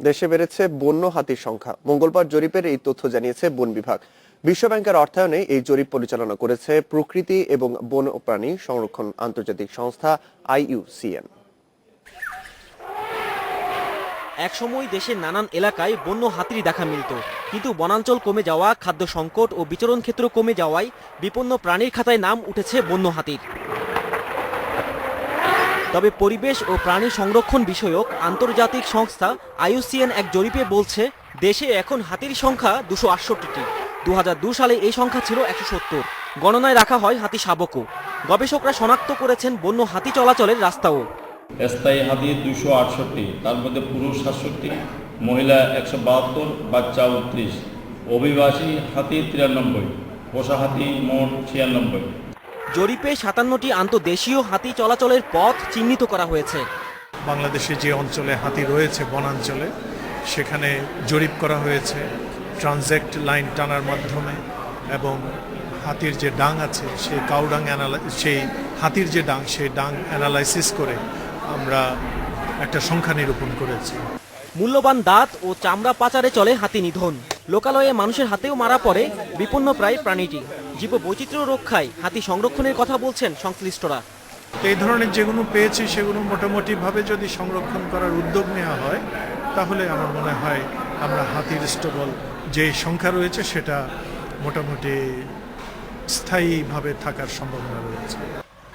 দেশে বেড়েছে বন্য হাতির সংখ্যা। মঙ্গলবার জরিপের এই তথ্য জানিয়েছে বন বিভাগ। বিশ্বব্যাংকের অর্থায়নে এই জরিপ পরিচালনা করেছে প্রকৃতি এবং বন্যপ্রাণী সংরক্ষণ আন্তর্জাতিক সংস্থা আইইউসিএন। একসময় দেশের নানান এলাকায় বন্য হাতির দেখা মিলত। কিন্তু বনাঞ্চল কমে যাওয়া, খাদ্য সংকট ও বিচরণ ক্ষেত্র কমে যাওয়ায় বিপন্ন প্রাণীর খাতায় নাম উঠেছে বন্য হাতির। তবে পরিবেশ ও প্রাণী সংরক্ষণ বিষয়ক আন্তর্জাতিক সংস্থা আইউসিএন এক জরিপে বলছে, দেশে এখন হাতির সংখ্যা দুশো আটষট্টিটি। দু সালে এই সংখ্যা ছিল একশো সত্তর। গণনায় রাখা হয় হাতি শাবকও। গবেষকরা শনাক্ত করেছেন বন্য হাতি চলাচলের রাস্তাও। স্থায়ী হাতি দুশো আটষট্টি, তার মধ্যে পুরুষ সাতষট্টি, মহিলা একশো বাহাত্তর, বাচ্চা উনত্রিশ। অভিবাসী হাতি তিরানব্বই, পোষা হাতি মোট ছিয়ানব্বই। জরিপে সাতান্নটি আন্তদেশীয় হাতি চলাচলের পথ চিহ্নিত করা হয়েছে। বাংলাদেশে যে অঞ্চলে হাতি রয়েছে বনাঞ্চলে সেখানে জরিপ করা হয়েছে ট্রানজেক্ট লাইন টানার মাধ্যমে এবং হাতির যে ডাং আছে সেই কাউডাং অ্যানালাই সেই হাতির যে ডাং সেই ডাং অ্যানালাইসিস করে আমরা একটা সংখ্যা নিরূপণ করেছি। মূল্যবান দাঁত ও চামড়া পাচারে চলে হাতি নিধন। লোকালয়ে মানুষের হাতেও মারা পড়ে বিপন্ন প্রায় প্রাণীটি। জীব বৈচিত্র্য রক্ষায় হাতি সংরক্ষণের কথা বলছেন সংশ্লিষ্টরা। এই ধরনের যেগুলো পেয়েছি সেগুলো মোটামুটিভাবে যদি সংরক্ষণ করার উদ্যোগ নেওয়া হয় তাহলে আমার মনে হয় আমরা হাতির স্টবল যে সংখ্যা রয়েছে সেটা মোটামুটি স্থায়ীভাবে থাকার সম্ভাবনা রয়েছে।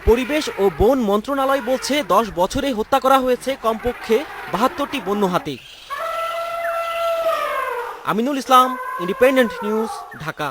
পরিবেশ ও বন মন্ত্রণালয় বলছে দশ বছরে হত্যা করা হয়েছে কমপক্ষে বাহাত্তরটি বন্য হাতি। Aminul Islam independent news Dhaka.